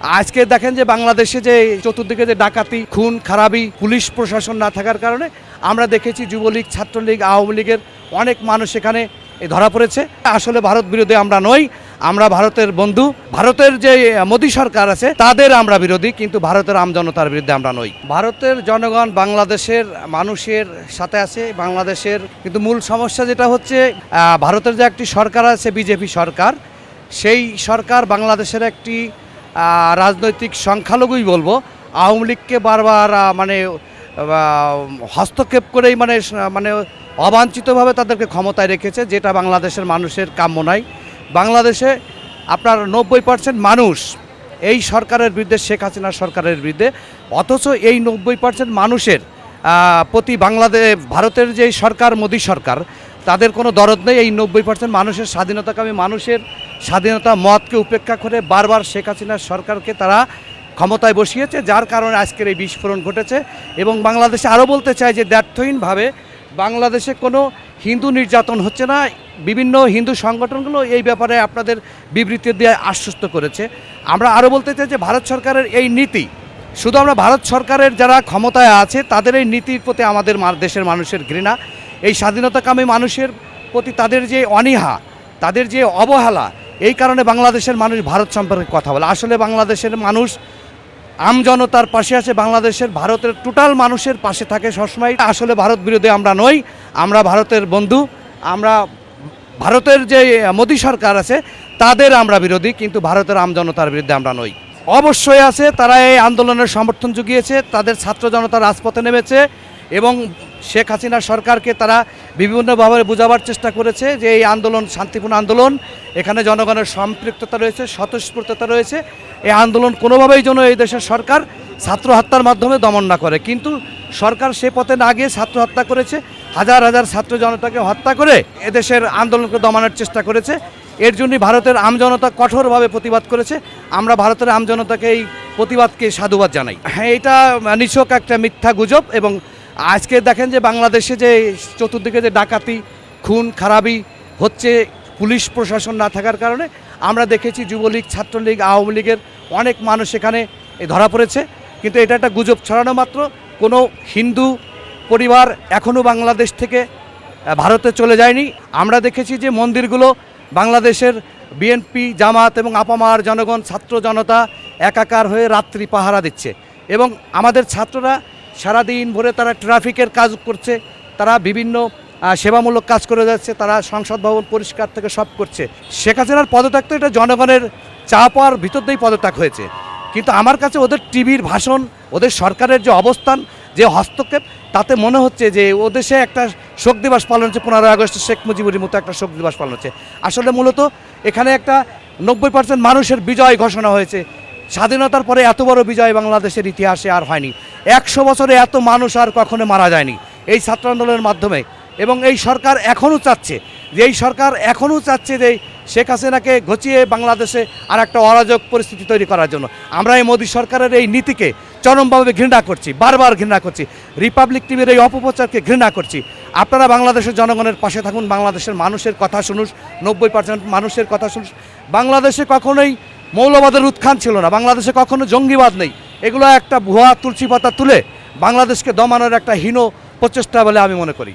আজকে দেখেন যে বাংলাদেশে যে চতুর্দিকে যে ডাকাতি, খুন, খারাপি, পুলিশ প্রশাসন না থাকার কারণে আমরা দেখেছি যুবলীগ, ছাত্রলীগ, আওয়ামী লীগের অনেক মানুষ এখানে ধরা পড়েছে। আসলে ভারত বিরোধী আমরা নই, আমরা ভারতের বন্ধু। ভারতের যে মোদী সরকার আছে, তাদের আমরা বিরোধী, কিন্তু ভারতের আমজনতার বিরুদ্ধে আমরা নই। ভারতের জনগণ বাংলাদেশের মানুষের সাথে আছে, বাংলাদেশের, কিন্তু মূল সমস্যা যেটা হচ্ছে ভারতের যে একটি সরকার আছে, বিজেপি সরকার, সেই সরকার বাংলাদেশের একটি রাজনৈতিক সংখ্যালঘুই বলব, আওয়ামী লীগকে বারবার মানে হস্তক্ষেপ করেই মানে মানে অবাঞ্ছিতভাবে তাদেরকে ক্ষমতায় রেখেছে, যেটা বাংলাদেশের মানুষের কাম্য নয়। বাংলাদেশে আপনার নব্বই পার্সেন্ট মানুষ এই সরকারের বিরুদ্ধে, শেখ হাসিনা সরকারের বিরুদ্ধে, অথচ এই নব্বই পার্সেন্ট মানুষের প্রতি বাংলাদেশ ভারতের যে সরকার, মোদী সরকার, তাদের কোনো দরদ নেই। এই নব্বই পার্সেন্ট মানুষের স্বাধীনতাকামী মানুষের স্বাধীনতা মতকে উপেক্ষা করে বারবার শেখ হাসিনার সরকারকে তারা ক্ষমতায় বসিয়েছে, যার কারণে আজকের এই বিস্ফোরণ ঘটেছে এবং বাংলাদেশে আরও বলতে চাই যে দ্ব্যর্থহীনভাবে বাংলাদেশে কোনো হিন্দু নির্যাতন হচ্ছে না, বিভিন্ন হিন্দু সংগঠনগুলো এই ব্যাপারে আপনাদের বিবৃতি দিয়ে আশ্বস্ত করেছে। আমরা আরও বলতে চাই যে ভারত সরকারের এই নীতি, শুধু আমরা ভারত সরকারের যারা ক্ষমতায় আছে, তাদের এই নীতির প্রতি আমাদের দেশের মানুষের ঘৃণা। এই স্বাধীনতাকামী মানুষের প্রতি তাদের যে অনীহা, তাদের যে অবহেলা এই কারণে বাংলাদেশের মানুষ ভারত সম্পর্কে কথা বলে। আসলে বাংলাদেশের মানুষ আমজনতার পাশে আছে, বাংলাদেশের ভারতের টোটাল মানুষের পাশে থাকে সবসময়। আসলে ভারত বিরোধী আমরা নই, আমরা ভারতের বন্ধু, আমরা ভারতের যে মোদী সরকার আছে, তাদের আমরা বিরোধী, কিন্তু ভারতের আমজনতার বিরুদ্ধে আমরা নই। অবশ্যই আছে, তারা এই আন্দোলনের সমর্থন জুগিয়েছে, তাদের ছাত্র জনতা রাজপথে নেমেছে এবং শেখ হাসিনা সরকারকে তারা বিভিন্নভাবে বোঝাবার চেষ্টা করেছে যে এই আন্দোলন, শান্তিপূর্ণ আন্দোলন, এখানে জনগণের সম্পৃক্ততা রয়েছে, স্বতঃস্ফূর্ততা রয়েছে। এই আন্দোলন কোনোভাবেই যেন এই দেশের সরকার ছাত্র হত্যার মাধ্যমে দমন না করে। কিন্তু সরকার সে পথে না গিয়ে ছাত্র হত্যা করেছে, হাজার হাজার ছাত্র জনতাকে হত্যা করে এদেশের আন্দোলনকে দমানোর চেষ্টা করেছে। এর জন্যই ভারতের আমজনতা কঠোরভাবে প্রতিবাদ করেছে। আমরা ভারতের আমজনতাকে এই প্রতিবাদকে সাধুবাদ জানাই। হ্যাঁ এটা নিছক একটা মিথ্যা গুজব এবং আজকে দেখেন যে বাংলাদেশে যে চতুর্দিকে যে ডাকাতি, খুন, খারাপি হচ্ছে, পুলিশ প্রশাসন না থাকার কারণে আমরা দেখেছি যুবলীগ, ছাত্রলীগ, আওয়ামী লীগের অনেক মানুষ এখানে ধরা পড়েছে। কিন্তু এটা একটা গুজব ছড়ানো মাত্র। কোনো হিন্দু পরিবার এখনও বাংলাদেশ থেকে ভারতে চলে যায়নি। আমরা দেখেছি যে মন্দিরগুলো বাংলাদেশের বিএনপি জামাত এবং আপামার জনগণ, ছাত্র জনতা একাকার হয়ে রাত্রি পাহারা দিচ্ছে। এবং আমাদের ছাত্ররা সারাদিন ভরে তারা ট্রাফিকের কাজ করছে, তারা বিভিন্ন সেবামূলক কাজ করে যাচ্ছে, তারা সংসদ ভবন পরিষ্কার থেকে সব করছে। শেখ হাসিনার পদত্যাগ তো এটা জনগণের চা পাওয়ার ভিতর দিয়েই পদত্যাগ হয়েছে। কিন্তু আমার কাছে ওদের টিভির ভাষণ, ওদের সরকারের যে অবস্থান, যে হস্তক্ষেপ, তাতে মনে হচ্ছে যে ও দেশে একটা শোক দিবস পালন হচ্ছে, পনেরোই আগস্ট শেখ মুজিবুরের মতো একটা শোক দিবস পালন হচ্ছে। আসলে মূলত এখানে একটা নব্বই পার্সেন্ট মানুষের বিজয় ঘোষণা হয়েছে। স্বাধীনতার পরে এত বড় বিজয় বাংলাদেশের ইতিহাসে আর হয়নি। একশো বছরে এত মানুষ আর কখনো মারা যায়নি এই ছাত্র আন্দোলনের মাধ্যমে। এবং এই সরকার এখনও চাচ্ছে, যে এই সরকার এখনও চাচ্ছে যে শেখ হাসিনাকে ঘচিয়ে বাংলাদেশে আর একটা অরাজক পরিস্থিতি তৈরি করার জন্য। আমরা এই মোদী সরকারের এই নীতিকে চরমভাবে ঘৃণা করছি, বারবার ঘৃণা করছি। রিপাবলিক টিভির এই অপপ্রচারকে ঘৃণা করছি। আপনারা বাংলাদেশের জনগণের পাশে থাকুন, বাংলাদেশের মানুষের কথা শুনুন, নব্বই পার্সেন্ট মানুষের কথা শুনুন। বাংলাদেশে কখনোই মৌলবাদের উত্থান ছিল না। বাংলাদেশে কখনো জঙ্গিবাদ নেই। এগুলো একটা ভুয়া তুলসী পাতা তুলে বাংলাদেশকে দমানোর একটা হীন প্রচেষ্টা বলে আমি মনে করি।